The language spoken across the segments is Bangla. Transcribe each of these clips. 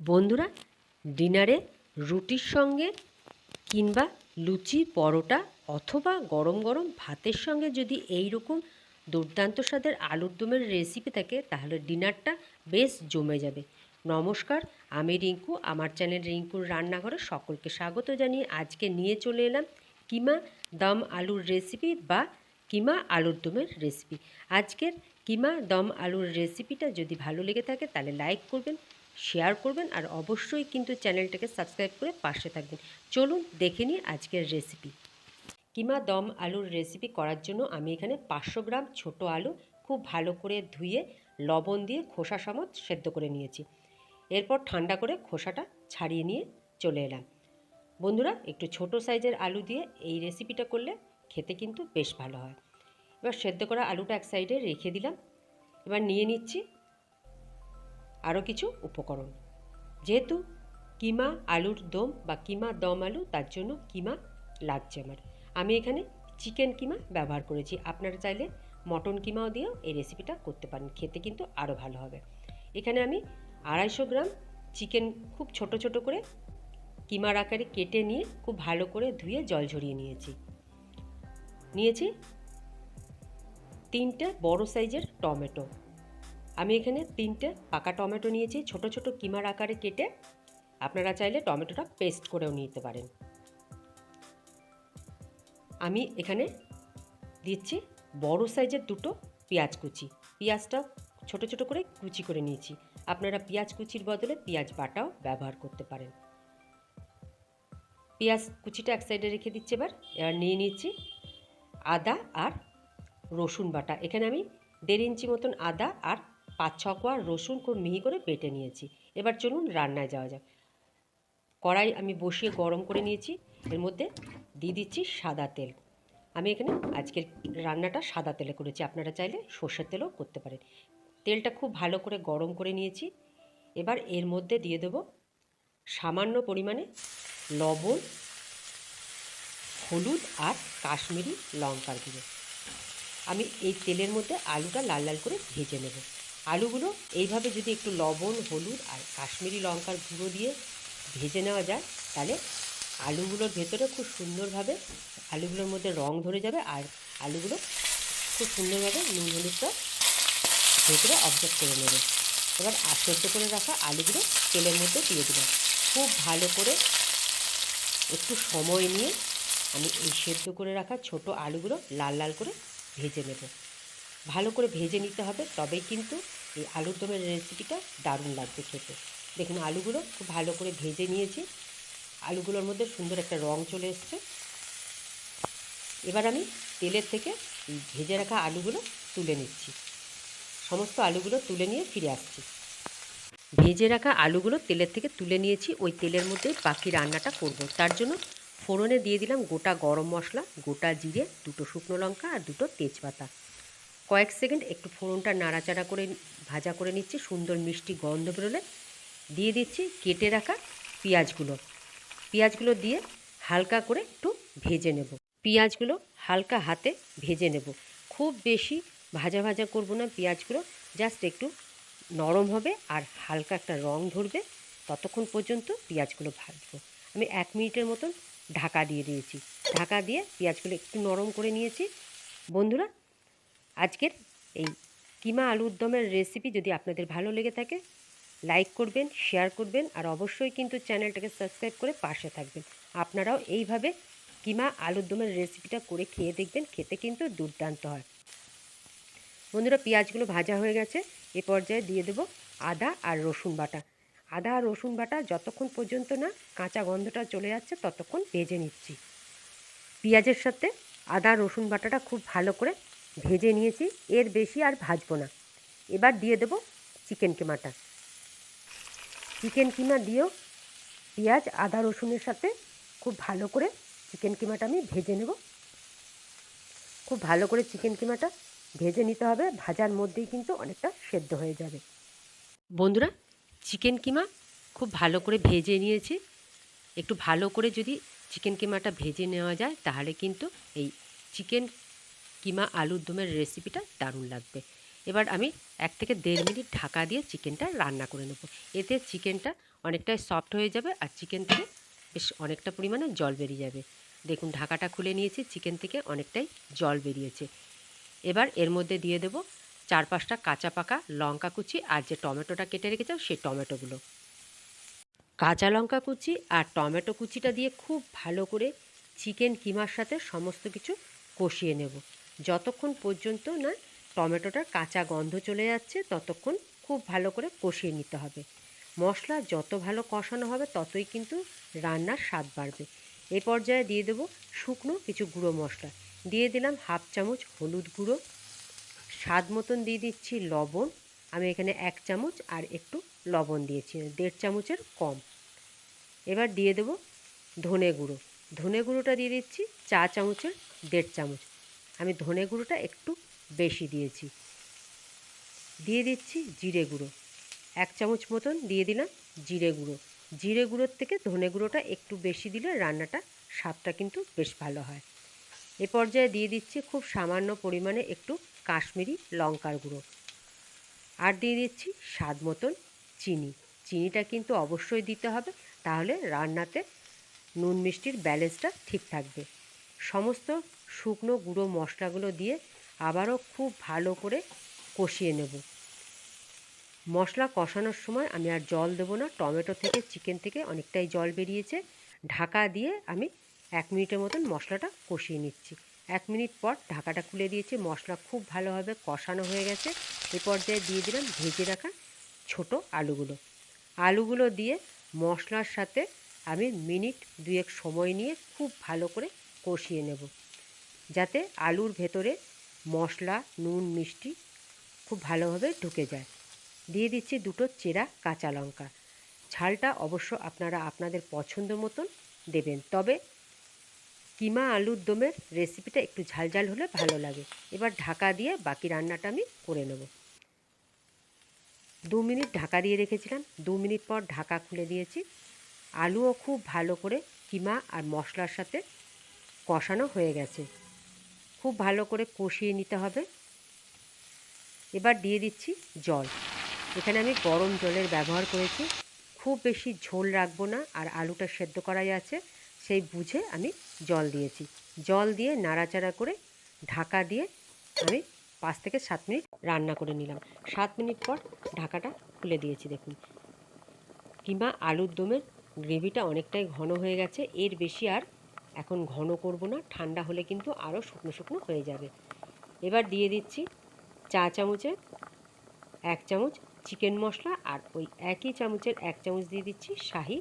বন্ধুরা, ডিনারে রুটির সঙ্গে কিংবা লুচি, পরোটা অথবা গরম গরম ভাতের সঙ্গে যদি এই রকম দুর্দান্ত স্বাদের আলুর দমের রেসিপি থাকে, তাহলে ডিনারটা বেশ জমে যাবে। নমস্কার, আমি রিঙ্কু, আমার চ্যানেল রিঙ্কুর রান্নাঘরে সকলকে স্বাগত জানিয়ে আজকে নিয়ে চলে এলাম কিমা দম আলুর রেসিপি বা কিমা আলুর দমের রেসিপি আজকের কিমা দম আলুর রেসিপিটা যদি ভালো লেগে থাকে, তাহলে লাইক করবেন শেয়ার করবেন আর অবশ্যই কিন্তু চ্যানেলটাকে সাবস্ক্রাইব করে পাশে থাকবেন। চলুন দেখে নিই আজকের রেসিপি কিমা দম আলুর রেসিপি করার জন্য আমি এখানে পাঁচশো গ্রাম ছোট আলু খুব ভালো করে ধুয়ে, লবণ দিয়ে খোসা সমেত সেদ্ধ করে নিয়েছি। এরপর ঠান্ডা করে খোসাটা ছাড়িয়ে নিয়ে চলে এলাম। বন্ধুরা, একটু ছোট সাইজের আলু দিয়ে এই রেসিপিটা করলে খেতে কিন্তু বেশ ভালো হয়। এবার সেদ্ধ করা আলুটা এক সাইডে রেখে দিলাম। এবার নিয়ে নিচ্ছি আরও কিছু উপকরণ। যেহেতু কিমা আলুর দম বা কিমা দম আলু, তার জন্য কিমা লাগছে আমার। আমি এখানে চিকেন কিমা ব্যবহার করেছি। আপনারা চাইলে মটন কিমাও দিয়েও এই রেসিপিটা করতে পারেন। খেতে কিন্তু আরও ভালো হবে। এখানে আমি আড়াইশো গ্রাম চিকেন খুব ছোট ছোট করে কিমার আকারে কেটে নিয়ে খুব ভালো করে ধুয়ে জল ঝরিয়ে নিয়েছি। নিয়েছি তিনটে বড় সাইজের টমেটো। আমি এখানে তিনটে পাকা টমেটো নিয়েছি, ছোট ছোট কিমার আকারে কেটে আপনারা চাইলে টমেটোটা পেস্ট করেও নিতে পারেন। আমি এখানে দিচ্ছি বড় সাইজের দুটো পেঁয়াজ কুচি। পেঁয়াজটা ছোট ছোট করে কুচি করে নিয়েছি। আপনারা পেঁয়াজ কুচির বদলে পেঁয়াজ বাটাও ব্যবহার করতে পারেন। পেঁয়াজ কুচিটা এক সাইডে রেখে দিচ্ছি এবার। এবার নিয়ে নিচ্ছি আদা আর রসুন বাটা। এখানে আমি দেড় ইঞ্চি মতন আদা আর পাঁচ, ছ কোয়া রসুন খুব মিহি করে বেটে নিয়েছি। এবার চলুন রান্নায় যাওয়া যাক। কড়াই আমি বসিয়ে গরম করে নিয়েছি। এর মধ্যে দিয়ে দিচ্ছি সাদা তেল। আমি এখানে আজকের রান্নাটা সাদা তেলে করেছি। আপনারা চাইলে সর্ষের তেলও করতে পারেন। তেলটা খুব ভালো করে গরম করে নিয়েছি। এবার এর মধ্যে দিয়ে দেবো সামান্য পরিমাণে লবণ, হলুদ আর কাশ্মীরি লঙ্কার গুঁড়ো। আমি এই তেলের মধ্যে আলুটা লাল লাল করে ভেজে নেব। আলুগুলো এইভাবে যদি একটু লবণ, হলুদ আর কাশ্মীরি লঙ্কার গুঁড়ো দিয়ে ভেজে নেওয়া যায়, তাহলে আলুগুলোর ভেতরে খুব সুন্দরভাবে আলুগুলোর মধ্যে রং ধরে যাবে আর আলুগুলো খুব সুন্দরভাবে নুন, হলুদটা ভেতরে অবজার্ভ করে নেবে। এবার সেদ্ধ করে রাখা আলুগুলো তেলের মধ্যে দিয়ে দেবে। খুব ভালো করে একটু সময় নিয়ে আমি এই সেদ্ধ করে রাখা ছোট আলুগুলো লাল লাল করে ভেজে নেব। ভালো করে ভেজে নিতে হবে, তবেই কিন্তু এই আলুর দমের রেসিপিটা দারুণ লাগবে খেতে। দেখুন, আলুগুলো খুব ভালো করে ভেজে নিয়েছি। আলুগুলোর মধ্যে সুন্দর একটা রং চলে এসছে। এবার আমি তেলের থেকে ভেজে রাখা আলুগুলো তুলে নিচ্ছি। সমস্ত আলুগুলো তুলে নিয়ে ফিরে আসছি। ভেজে রাখা আলুগুলো তেলের থেকে তুলে নিয়েছি। ওই তেলের মধ্যেই বাকি রান্নাটা করব। তার জন্য ফোড়নে দিয়ে দিলাম গোটা গরম মশলা, গোটা জিরে, দুটো শুকনো লঙ্কা আর দুটো তেজপাতা। কয়েক সেকেন্ড একটু ফোড়নটা নাড়াচাড়া করে ভাজা করে নিচ্ছি, সুন্দর মিষ্টি গন্ধ বেরোলে। দিয়ে দিচ্ছি কেটে রাখা পেঁয়াজগুলো। পেঁয়াজগুলো দিয়ে হালকা করে একটু ভেজে নেব। পেঁয়াজগুলো হালকা হাতে ভেজে নেব। খুব বেশি ভাজা ভাজা করব না পেঁয়াজগুলো, জাস্ট একটু নরম হবে আর হালকা একটা রং ধরবে। ততক্ষণ পর্যন্ত পেঁয়াজগুলো ভাজবো। আমি এক মিনিটের মতন ঢাকা দিয়ে দিয়েছি। ঢাকা দিয়ে পেঁয়াজগুলো একটু নরম করে নিয়েছি। বন্ধুরা আজকের এই কিমা আলুর দমের রেসিপি যদি আপনাদের ভালো লেগে থাকে লাইক করবেন শেয়ার করবেন, আর অবশ্যই কিন্তু চ্যানেলটাকে সাবস্ক্রাইব করে পাশে থাকবেন। আপনারাও এইভাবে কিমা আলুর দমের রেসিপিটা করে খেয়ে দেখবেন, খেতে কিন্তু দুর্দান্ত হয়। বন্ধুরা, পেঁয়াজগুলো ভাজা হয়ে গেছে। এ পর্যায়ে দিয়ে দেবো আদা আর রসুন বাটা। আদা আর রসুন বাটা যতক্ষণ পর্যন্ত না কাঁচা গন্ধটা চলে যাচ্ছে, ততক্ষণ ভেজে নিচ্ছি। পেঁয়াজের সাথে আদা রসুন বাটাটা খুব ভালো করে ভেজে নিয়েছি, এর বেশি আর ভাজবো না। এবার দিয়ে দেবো চিকেন কিমাটা। চিকেন কিমা দিয়েও পেঁয়াজ, আদা, রসুনের সাথে খুব ভালো করে চিকেন কিমাটা আমি ভেজে নেব। খুব ভালো করে চিকেন কিমাটা ভেজে নিতে হবে, ভাজার মধ্যেই কিন্তু অনেকটা সেদ্ধ হয়ে যাবে। বন্ধুরা চিকেন কিমা খুব ভালো করে ভেজে নিয়েছি। একটু ভালো করে যদি চিকেন কিমাটা ভেজে নেওয়া যায়, তাহলে কিন্তু এই চিকেন কিমা আলুর দমের রেসিপিটা দারুণ লাগবে। এবার আমি এক থেকে দেড় মিনিট ঢাকা দিয়ে চিকেনটা রান্না করে নেব। এতে চিকেনটা অনেকটাই সফট হয়ে যাবে আর চিকেন থেকে বেশ অনেকটা পরিমাণে জল বেরিয়ে যাবে। দেখুন, ঢাকাটা খুলে নিয়েছি চিকেন থেকে অনেকটাই জল বেরিয়েছে। এবার এর মধ্যে দিয়ে দেব চার পাঁচটা কাঁচা পাকা লঙ্কা কুচি আর যে টমেটোটা কেটে রেখেছিলাম সেই টমেটোগুলো। কাঁচা লঙ্কা কুচি আর টমেটো কুচিটা দিয়ে খুব ভালো করে চিকেন কিমার সাথে সমস্ত কিছু কষিয়ে নেব। যতক্ষণ পর্যন্ত না টমেটোটার কাঁচা গন্ধ চলে যাচ্ছে, ততক্ষণ খুব ভালো করে কষিয়ে নিতে হবে। মশলা যত ভালো কষানো হবে, ততই কিন্তু রান্নার স্বাদ বাড়বে। এ পর্যায়ে দিয়ে দেবো শুকনো কিছু গুঁড়ো মশলা। দিয়ে দিলাম হাফ চামচ হলুদ গুঁড়ো। স্বাদ মতন দিয়ে দিচ্ছি লবণ। আমি এখানে এক চামচ আর একটু লবণ দিয়েছি, দেড় চামচের কম। এবার দিয়ে দেবো ধনে গুঁড়ো। ধনে গুঁড়োটা দিয়ে দিচ্ছি চা চামচের দেড় চামচ। আমি ধনে গুঁড়োটা একটু বেশি দিয়েছি। দিয়ে দিচ্ছি জিরে গুঁড়ো। এক চামচ মতন দিয়ে দিলাম জিরে গুঁড়ো। জিরে গুঁড়োর থেকে ধনে গুঁড়োটা একটু বেশি দিলে রান্নাটা স্বাদটা কিন্তু বেশ ভালো হয়। এ পর্যায়ে দিয়ে দিচ্ছি খুব সামান্য পরিমাণে একটু কাশ্মীরি লঙ্কার গুঁড়ো। আর দিয়ে দিচ্ছি স্বাদ মতন চিনি। চিনিটা কিন্তু অবশ্যই দিতে হবে, তাহলে রান্নাতে নুন মিষ্টির ব্যালেন্সটা ঠিক থাকবে। সমস্ত শুকনো গুঁড়ো মশলাগুলো দিয়ে আবারও খুব ভালো করে কষিয়ে নেব। মশলা কষানোর সময় আমি আর জল দেবো না। টমেটো থেকে, চিকেন থেকে অনেকটাই জল বেরিয়েছে। ঢাকা দিয়ে আমি এক মিনিটের মতন মশলাটা কষিয়ে নিচ্ছি। এক মিনিট পর ঢাকাটা খুলে দিয়েছি। মশলা খুব ভালোভাবে কষানো হয়ে গেছে। এ পর্যায়ে দিয়ে দিলাম ভেজে রাখা ছোট আলুগুলো। আলুগুলো দিয়ে মশলার সাথে আমি মিনিট দুয়েক সময় নিয়ে খুব ভালো করে কষিয়ে নেব। যাতে আলুর ভেতরে মশলা, নুন, মিষ্টি খুব ভালোভাবে ঢুকে যায়। দিয়ে দিচ্ছি দুটো চেরা কাঁচা লঙ্কা। ঝালটা অবশ্য আপনারা আপনাদের পছন্দ মতন দেবেন, তবে কিমা আলুর দমের রেসিপিটা একটু ঝালঝাল হলে ভালো লাগে। এবার ঢাকা দিয়ে বাকি রান্নাটা আমি করে নেব। দু মিনিট ঢাকা দিয়ে রেখেছিলাম। দু মিনিট পর ঢাকা খুলে দিয়েছি। আলুও খুব ভালো করে কিমা আর মশলার সাথে কষানো হয়ে গেছে। খুব ভালো করে কষিয়ে নিতে হবে। এবার দিয়ে দিচ্ছি জল। এখানে আমি গরম জলের ব্যবহার করেছি। খুব বেশি ঝোল রাখব না আর আলুটা সেদ্ধ করাই আছে, সেই বুঝে আমি জল দিয়েছি। জল দিয়ে নাড়াচাড়া করে ঢাকা দিয়ে আমি পাঁচ থেকে সাত মিনিট রান্না করে নিলাম। সাত মিনিট পর ঢাকাটা খুলে দিয়েছি, দেখুন। কিংবা আলুর দমের গ্রেভিটা অনেকটাই ঘন হয়ে গেছে, এর বেশি আর এখন ঘন করব না, ঠান্ডা হলে কিন্তু আরও শুকনো শুকনো হয়ে যাবে। এবার দিয়ে দিচ্ছি চা চামচের এক চামচ চিকেন মশলা আর ওই একই চামচের এক চামচ দিয়ে দিচ্ছি শাহি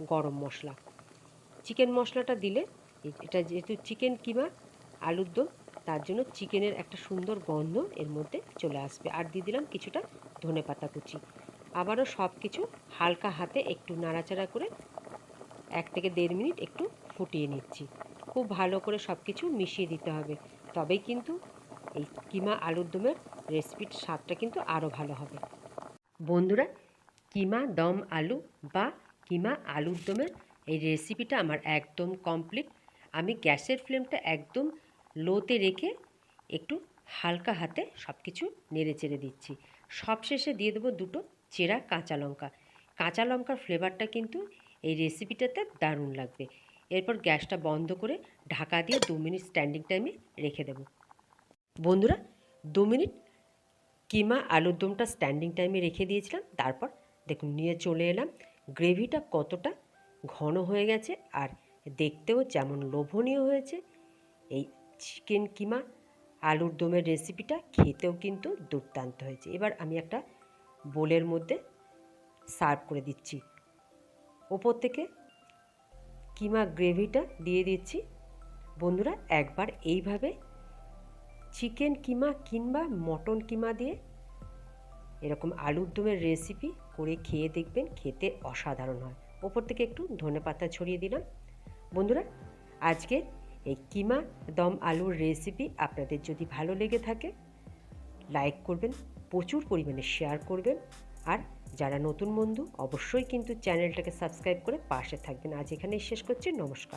গরম মশলা। চিকেন মশলাটা দিলে এটা যেহেতু চিকেন কিমা, আলুর দম, তার জন্য চিকেনের একটা সুন্দর গন্ধ এর মধ্যে চলে আসবে। আর দিয়ে দিলাম কিছুটা ধনে পাতা কুচি। আবারও সব কিছু হালকা হাতে একটু নাড়াচাড়া করে এক থেকে দেড় মিনিট একটু ফুটিয়ে নিচ্ছি। খুব ভালো করে সব কিছু মিশিয়ে দিতে হবে। তবেই কিন্তু এই কিমা আলুর দমের রেসিপির স্বাদটা কিন্তু আরও ভালো হবে। বন্ধুরা, কিমা দম আলু বা কিমা আলুর দমের এই রেসিপিটা আমার একদম কমপ্লিট। আমি গ্যাসের ফ্লেমটা একদম লোতে রেখে একটু হালকা হাতে সব কিছু নেড়ে চেড়ে দিচ্ছি। সবশেষে দিয়ে দেবো দুটো চেরা কাঁচা লঙ্কা। কাঁচা লঙ্কার ফ্লেভারটা কিন্তু এই রেসিপিটাতে দারুণ লাগবে। এরপর গ্যাসটা বন্ধ করে ঢাকা দিয়ে দু মিনিট স্ট্যান্ডিং টাইমে রেখে দেবো। বন্ধুরা, দু মিনিট কিমা আলুর দমটা স্ট্যান্ডিং টাইমে রেখে দিয়েছিলাম। তারপর দেখুন, নিয়ে চলে এলাম। গ্রেভিটা কতটা ঘন হয়ে গেছে আর দেখতেও যেমন লোভনীয় হয়েছে। এই চিকেন কিমা আলুর দমের রেসিপিটা খেতেও কিন্তু দুর্দান্ত হয়েছে। এবার আমি একটা বোলের মধ্যে সার্ভ করে দিচ্ছি। ওপর থেকে কিমা গ্রেভিটা দিয়ে দিচ্ছি। বন্ধুরা, একবার এইভাবে চিকেন কিমা কিংবা মটন কিমা দিয়ে এরকম আলুর দমের রেসিপি করে খেয়ে দেখবেন, খেতে অসাধারণ হয়। ওপর থেকে একটু ধনে পাতা ছড়িয়ে দিলাম। বন্ধুরা, আজকে এই কিমা দম আলুর রেসিপি আপনাদের যদি ভালো লেগে থাকে লাইক করবেন, প্রচুর পরিমাণে শেয়ার করবেন। আর যারা নতুন বন্ধু, অবশ্যই কিন্তু চ্যানেলটাকে সাবস্ক্রাইব করে পাশে থাকবেন। আজ এখানেই শেষ করছি। নমস্কার।